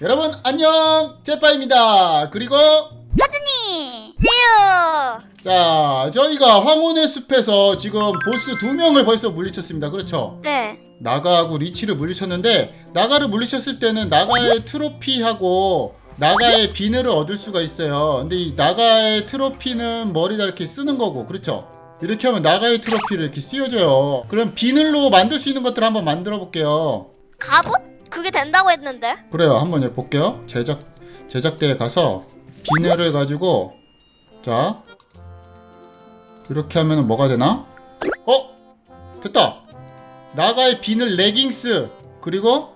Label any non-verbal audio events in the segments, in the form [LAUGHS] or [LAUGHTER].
여러분 안녕! 제빠입니다. 그리고 사준이! 지유 자 저희가 황혼의 숲에서 지금 보스 두 명을 벌써 물리쳤습니다. 그렇죠? 네. 나가하고 리치를 물리쳤는데 나가를 물리쳤을 때는 나가의 트로피하고 나가의 비늘을 얻을 수가 있어요. 근데 이 나가의 트로피는 머리다 이렇게 쓰는 거고 그렇죠? 이렇게 하면 나가의 트로피를 이렇게 씌워줘요. 그럼 비늘로 만들 수 있는 것들 한번 만들어 볼게요. 갑옷? 그게 된다고 했는데 그래요. 한번 여기 볼게요. 제작 제작대에 가서 비늘을 가지고 자 이렇게 하면 뭐가 되나? 어 됐다. 나가의 비늘 레깅스 그리고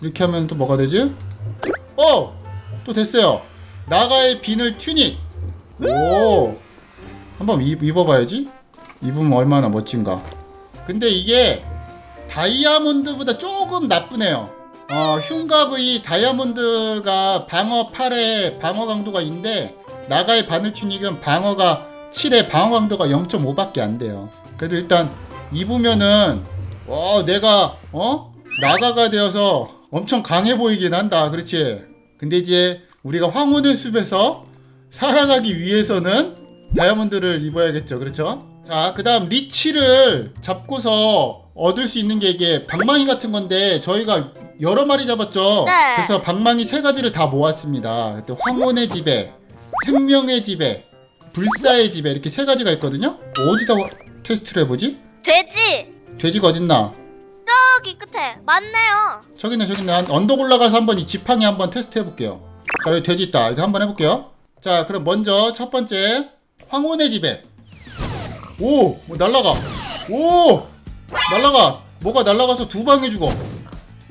이렇게 하면 또 뭐가 되지? 어 또 됐어요. 나가의 비늘 튜닉. 오 한번 입, 입어봐야지. 입으면 얼마나 멋진가. 근데 이게 다이아몬드보다 조금 나쁘네요. 어, 흉갑의 다이아몬드가 방어 8에 방어 강도가 있는데 나가의 바늘 튜닉은 방어가 7에 방어 강도가 0.5밖에 안 돼요. 그래도 일단 입으면은 어, 내가 어? 나가가 되어서 엄청 강해 보이긴 한다. 그렇지? 근데 이제 우리가 황혼의 숲에서 살아가기 위해서는 다이아몬드를 입어야겠죠. 그렇죠? 자, 그 다음 리치를 잡고서 얻을 수 있는 게 이게 방망이 같은 건데 저희가 여러 마리 잡았죠. 네. 그래서 방망이 세 가지를 다 모았습니다. 그때 황혼의 집에, 생명의 집에, 불사의 집에 이렇게 세 가지가 있거든요. 어디다 테스트를 해보지? 돼지 돼지가 어딨나? 저기 끝에 맞네요 저기 있네 저기 있네 한 언덕 올라가서 한번 이 지팡이 한번 테스트 해볼게요 자 여기 돼지 있다 이거 한번 해볼게요 자 그럼 먼저 첫 번째 황혼의 집에 오! 뭐 날라가 오! 날라가. 뭐가 날라가서 두 방에 죽어.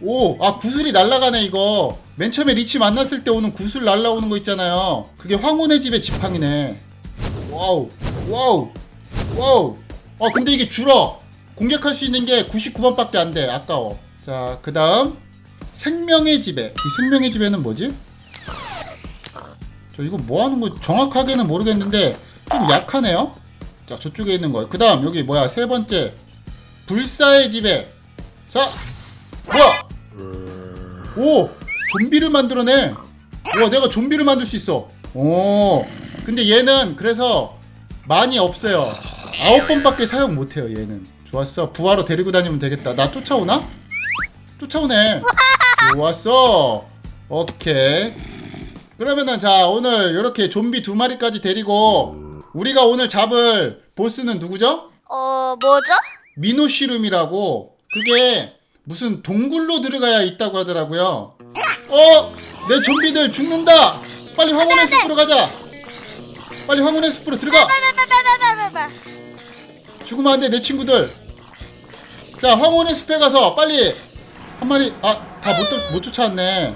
오! 아 구슬이 날라가네 이거. 맨 처음에 리치 만났을 때 오는 구슬 날라오는 거 있잖아요. 그게 황혼의 집의 지팡이네. 와우 와우 와우. 아 근데 이게 줄어. 공격할 수 있는 게 99번밖에 안 돼. 아까워. 자 그 다음 생명의 지배 이 생명의 지배는 뭐지? 저 이거 뭐 하는 거 정확하게는 모르겠는데 좀 약하네요. 자 저쪽에 있는 거그 다음 여기 뭐야? 세 번째 불사의 지배 자 뭐야? 오 좀비를 만들어내. 와 내가 좀비를 만들 수 있어. 오 근데 얘는 그래서 많이 없어요. 아홉 번밖에 사용 못해요 얘는. 좋았어. 부하로 데리고 다니면 되겠다. 나 쫓아오나? 쫓아오네. 좋았어. 오케이. 그러면은 자 오늘 이렇게 좀비 두 마리까지 데리고 우리가 오늘 잡을 보스는 누구죠? 어 뭐죠? 미노시룸이라고 그게 무슨 동굴로 들어가야 있다고 하더라고요. 어, 내 좀비들 죽는다. 빨리 황혼의 숲으로 가자. 빨리 황혼의 숲으로 들어가. 빨빨빨빨빨빨빨 죽으면 안 돼, 내 친구들. 자, 황혼의 숲에 가서 빨리 한 마리 아, 다 못 못 쫓아왔네.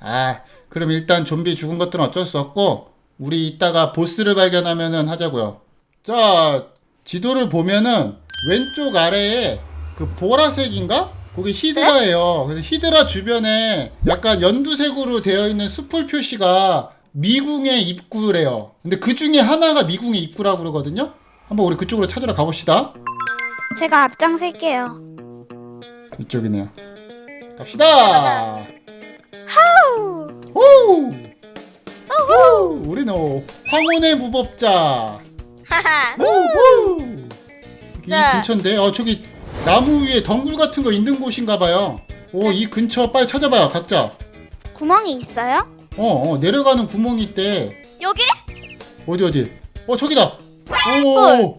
아, 그럼 일단 좀비 죽은 것들은 어쩔 수 없고 우리 이따가 보스를 발견하면은 하자고요. 자, 지도를 보면은 왼쪽 아래에 그 보라색인가? 거기 히드라예요. 근데 히드라 주변에 약간 연두색으로 되어 있는 숲풀 표시가 미궁의 입구래요. 근데 그 중에 하나가 미궁의 입구라고 그러거든요. 한번 우리 그쪽으로 찾으러 가봅시다. 제가 앞장설게요 이쪽이네요. 갑시다. 하우 호! 호! 우리는 황혼의 무법자. 하하 호! 이 네. 근처인데, 어 저기 나무 위에 덩굴 같은 거 있는 곳인가 봐요. 오, 이 근처 빨리 찾아봐요, 각자. 구멍이 있어요? 어, 어 내려가는 구멍이 있대. 여기? 어디 어디? 어 저기다. 오, 헐.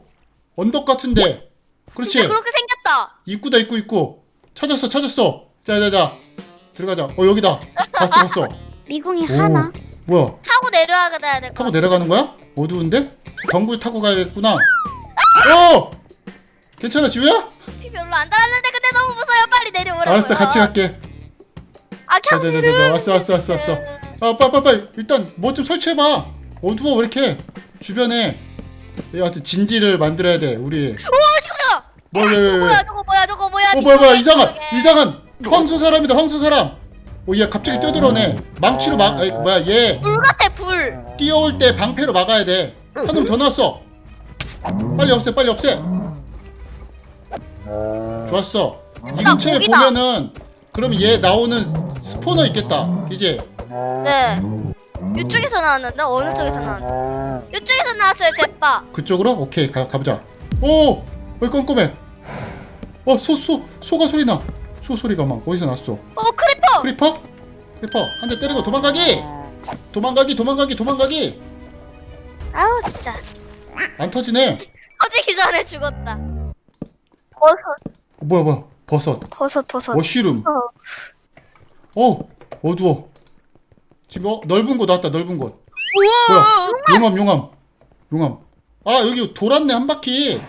언덕 같은데. 그렇지. 진짜 그렇게 생겼다 입구다 입구 입구. 찾았어 찾았어. 자자자 들어가자. 어 여기다. 봤어 봤어. [LAUGHS] 미궁이 오, 하나 뭐야? 타고 내려가야 될 것 타고 내려가는 거야? 어두운데? 덩굴 타고 가야겠구나. 어! 괜찮아 지우야? 피 별로 안 달았는데 근데 너무 무서워요 빨리 내려오라고 알았어 같이 갈게. 아 자자자자 왔어 왔어 왔어 왔어. 아 빨리 빨리 빨리 일단 뭐 좀 설치해봐. 어두워 왜 이렇게 주변에 여하튼 진지를 만들어야 돼 우리. 오 지금요 뭐 왜, 왜, 왜. 뭐야 저거 뭐야 저거 뭐야 어 뭐야 뭐야 이상한. 이상한 황소 사람이다 황소 사람. 오얘 갑자기 뛰어들어오네. 망치로 막 아이 뭐야 얘 불 같아 불 뛰어올 때 방패로 막아야 돼. 한 놈 더 나왔어. 빨리 없애, 빨리 없애. 좋았어. 이 나 근처에 고기다. 보면은 그러면 얘 나오는 스포너 있겠다. 이제 네. 이쪽에서 나왔는데 어느 쪽에서 나왔는데? 이쪽에서 나왔어요, 제빠. 그쪽으로? 오케이 가, 가보자. 오! 왜 꼼꼼해? 어, 소, 소, 소가 소리 나. 소 소리가 막 어디서 났어? 어, 크리퍼. 크리퍼? 크리퍼 한 대 때리고 도망가기! 도망가기 도망가기 도망가기! 아우 진짜. 안 터지네. 터지기 전에 죽었다. 버섯, 뭐야 뭐야 버섯. 버섯, 버섯. 머쉬룸. 어. 어 어두워. 지금 어, 넓은 곳 나왔다 넓은 곳. 우와. 용암 용암 용암. 아 여기 돌았네 한 바퀴.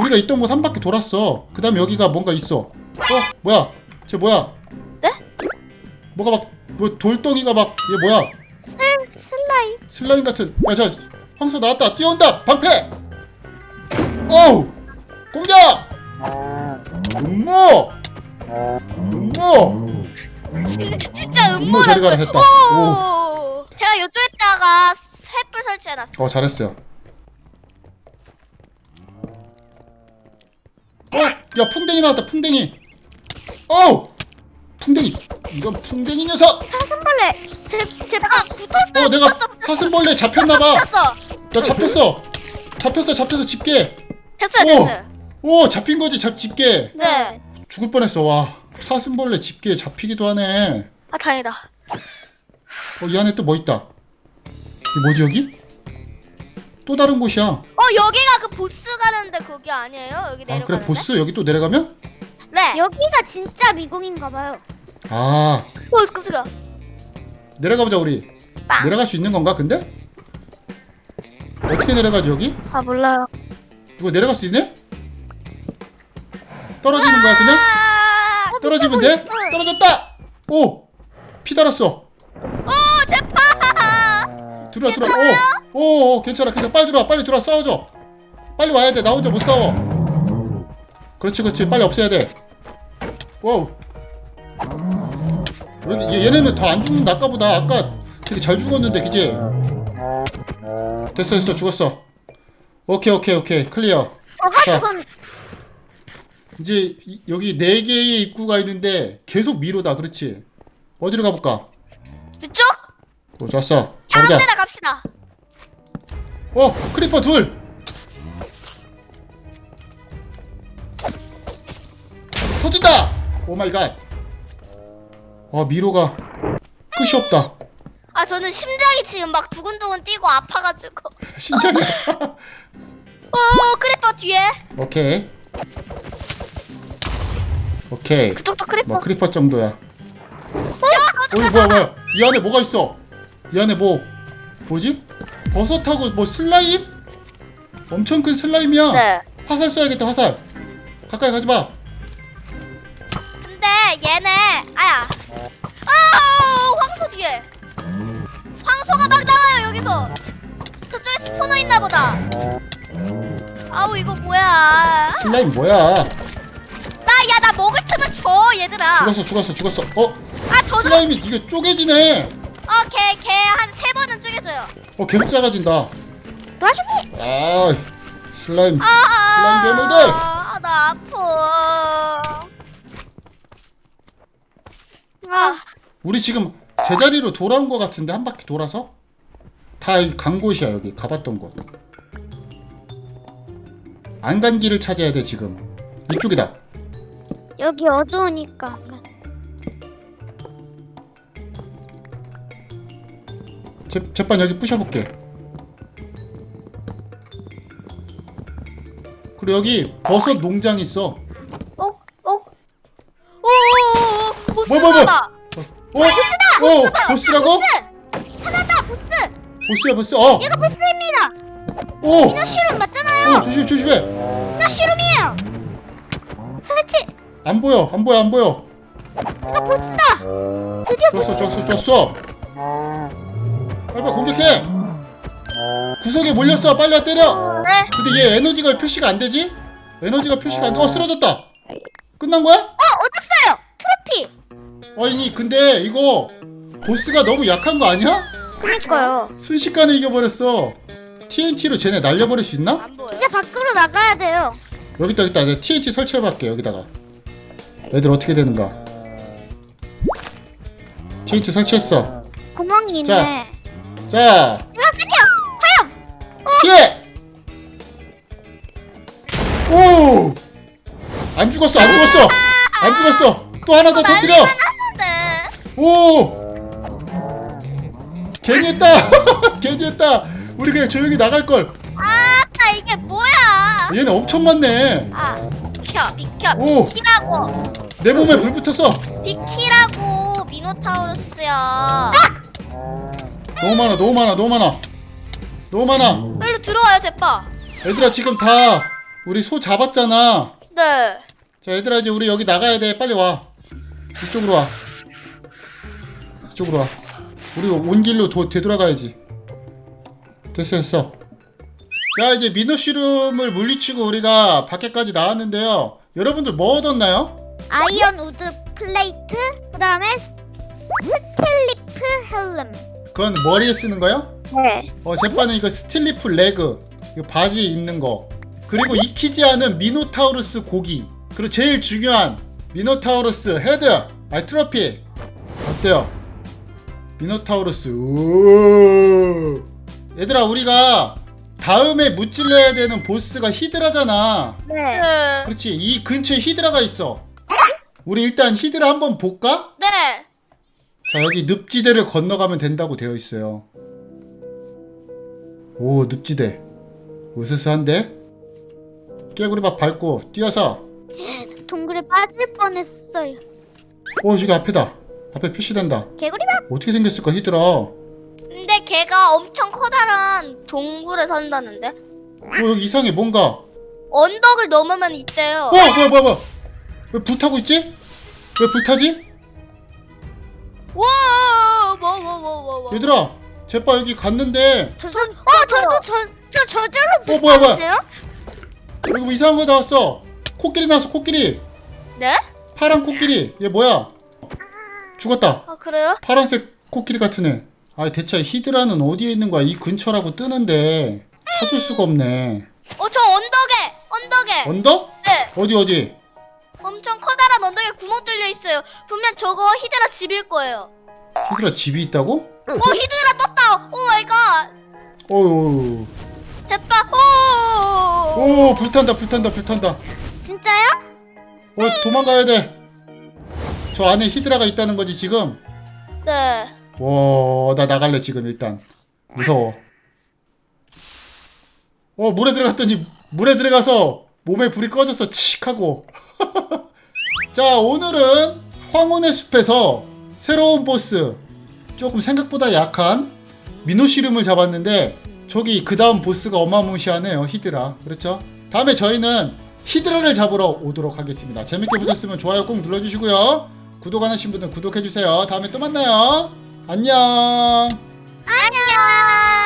우리가 있던 곳 한 바퀴 돌았어. 그 다음에 여기가 뭔가 있어. 어 뭐야? 쟤 뭐야? 네? 뭐가 막 뭐 돌덩이가 막 얘 뭐야? 슬 슬라임. 슬라임 같은. 야저 황소 나왔다. 뛰어온다. 방패. 어우 공격. 음모. 음모. 진짜 음모 음모라고. 했다. 오. 제가 이쪽에다가 횃불 설치해놨어. 어 잘했어요. 어, 야 풍뎅이 나왔다 풍뎅이. 어, 풍뎅이. 이건 풍뎅이 녀석. 사슴벌레. 제 제가 붙었어요. 어, 내가 붙었어, 붙었어. 사슴벌레 잡혔나봐. 붙었어. 나 잡혔어. 잡혔어, 잡혀서 집게. 됐어요, 오. 됐어요. 오, 잡힌 거지, 잡 집게. 네. 죽을 뻔했어. 와, 사슴벌레 집게 잡히기도 하네. 아 다행이다. 어, 이 안에 또 뭐 있다. 이 뭐지 여기? 또 다른 곳이야. 어 여기가 그 보스 가는데 거기 아니에요? 여기 아, 내려가는데. 그래 보스 여기 또 내려가면? 네. 여기가 진짜 미궁인가 봐요. 아, 어 깜짝이야. 내려가 보자 우리. 빵. 내려갈 수 있는 건가 근데? 어떻게 내려가지 여기? 아 몰라요. 이거 내려갈 수 있네? 떨어지는 거야 그냥? 아, 떨어지면 돼? 떨어졌다! 오! 피 달았어. 오 제파. 들어와 들어와. 오! 오, 오 괜찮아 괜찮아. 빨리 들어와 빨리 들어와. 싸워줘. 빨리 와야 돼나 혼자 못 싸워. 그렇지 그렇지. 빨리 없애야 돼. 와우. 얘- 얘네는 더안 죽는다 아까보다. 아까 되게 잘 죽었는데 그지? 됐어 됐어. 죽었어. 오케이 오케이 오케이. 클리어. 자, 저건 이제 이- 여기 네 개의 입구가 있는데 계속 미로다 그렇지 어디로 가볼까? 이쪽? 오 좋았어 다른 가보자 데나 갑시다. 어 크리퍼 둘 터진다 오 마이 갓 아 미로가 끝이 없다 아 저는 심장이 지금 막 두근두근 뛰고 아파가지고. [LAUGHS] 심장이 아파 [LAUGHS] 오 크리퍼 뒤에. 오케이 오케이 그쪽도 크리퍼. 뭐 크리퍼 정도야 어 이거 뭐야 뭐야 이 안에 뭐가 있어 이 안에 뭐 뭐지 버섯하고 뭐 슬라임 엄청 큰 슬라임이야 네. 화살 쏴야겠다 화살 가까이 가지 마 근데 얘네 아야. 아 황소 뒤에. 황소가 막 나와요 여기서. 저쪽에 스포너 있나 보다. 아우 이거 뭐야? 슬라임 뭐야 먹을 틈은 줘 얘들아. 죽었어 죽었어 죽었어 어 아 저도 슬라임이 이게 쪼개지네 어걔걔 한 세 번은 쪼개줘요. 어 계속 작아진다 도와주기. 아 슬라임 아, 슬라임 괴물들! 아, 나 아파. 아, 우리 지금 제자리로 돌아온 것 같은데 한 바퀴 돌아서 다 간 곳이야 여기 가봤던 곳 안 간 길을 찾아야 돼 지금 이쪽이다 여기 어두우니까. 제, 제판 여기 부셔볼게 그리고 여기 버섯 농장 있어 어, 어, 오, 보스 뭐, 뭐, 뭐? 봐. 어? 보스다! 어, 보스라고? 보스. 찾았다 보스. 보스야 보스 어! 얘가 보스입니다. 오! 이거 시름 맞잖아요. 어 조심 조심해 이거 시름이에요. 설치. 안 보여 안 보여 안 보여 이거 보스다. 드디어 보스. 줬어 줬어 줬어 빨리 빨리 공격해 구석에 몰렸어 빨리 와 때려 네. 근데 얘 에너지가 표시가 안 되지? 에너지가 표시가 안 돼. 어 쓰러졌다 끝난 거야? 어 얻었어요. 트로피. 아니 근데 이거 보스가 너무 약한 거 아니야? 그니까요. 순식간에 이겨버렸어 TNT로 쟤네 날려버릴 수 있나? 안 보여. 이제 밖으로 나가야 돼요. 여기다 여기다 내가 TNT 설치해볼게 여기다가 애들 어떻게 되는가? 체인트 설치했어. 구멍이 자. 있네. 자, 이거 시켜. 화염. 피해! 오! 안 죽었어, 안 죽었어! 안 죽었어! 또 하나 더 터뜨려! 난리가 났는데. 오! 괜히 했다! [LAUGHS] 괜히 했다! 우리 그냥 조용히 나갈 걸! 아 이게 뭐야? 얘네 엄청 많네! 아 비켜 비켜 오! 비키라고 내 몸에 불 붙었어! 비키라고 미노타우루스야. 너무 많아, 너무 많아, 너무 많아! 너무 많아! 빨리 들어와요 제빠. 얘들아, 지금 다 우리 소 잡았잖아! 네. 자, 얘들아, 이제 우리 여기 나가야 돼. 빨리 와. 이쪽으로 와. 이쪽으로 와. 우리 온 길로 도, 되돌아가야지. 됐어, 됐어. 자, 이제 미노시룸을 물리치고 우리가 밖에까지 나왔는데요. 여러분들 뭐 얻었나요? 아이언 우드 플레이트. 그 다음에 스- 스틸리프 헬름. 그건 머리에 쓰는 거요? 네. 어, 제빠는 이거 스틸리프 레그. 이거 바지 입는 거. 그리고 익히지 않은 미노타우루스 고기. 그리고 제일 중요한 미노타우루스 헤드. 아니 트로피. 어때요? 미노타우루스. 우. 얘들아 우리가 다음에 무찔러야 되는 보스가 히드라잖아. 네. 네. 그렇지. 이 근처에 히드라가 있어. 우리 일단 히드라 한번 볼까? 네. 자 여기 늪지대를 건너가면 된다고 되어 있어요. 오 늪지대 으스스한데? 깨구리밥 밟고 뛰어서 동굴에 빠질 뻔했어요. 오 저기 앞에다 앞에 표시된다 개구리밥. 어떻게 생겼을까 히드라 어 근데 걔가 엄청 커다란 동굴에 산다는데 여기 이상해 뭔가 언덕을 넘으면 있대요. 어 뭐야 뭐야 뭐야 왜 불 타고 있지? 왜 불 타지? 와, 뭐, 뭐, 뭐, 뭐, 뭐. 얘들아 제빠 여기 갔는데 저, 저, 어, 저도 저, 저 저절로 어 뭐야 뭐야? 여기 뭐 이상한 거 나왔어 코끼리 나왔어 코끼리 네? 파란 코끼리 얘 뭐야 죽었다 아 그래요? 파란색 코끼리 같은 애. 아 대체 히드라는 어디에 있는 거야? 이 근처라고 뜨는데 찾을 수가 없네. 어, 저 언덕에, 언덕에. 언덕? 네, 어디 어디? 엄청 커다란 언덕에 구멍 뚫려 있어요. 분명 저거 히드라 집일 거예요. 히드라 집이 있다고? 어, 히드라 떴다. 오 마이 갓. 어유. 제빠. 오. 오 불탄다 불탄다 불탄다. 진짜요? 어 도망가야 돼. 저 안에 히드라가 있다는 거지 지금. 네. 와 나 나갈래 지금 일단. 무서워. 어 물에 들어갔더니 물에 들어가서 몸에 불이 꺼졌어 칙 하고. 자 오늘은 황혼의 숲에서 새로운 보스 조금 생각보다 약한 미노시름을 잡았는데 저기 그 다음 보스가 어마무시하네요 히드라 그렇죠 다음에 저희는 히드라를 잡으러 오도록 하겠습니다 재밌게 보셨으면 좋아요 꼭 눌러주시고요 구독 안 하신 분들 구독해주세요 다음에 또 만나요 안녕 안녕.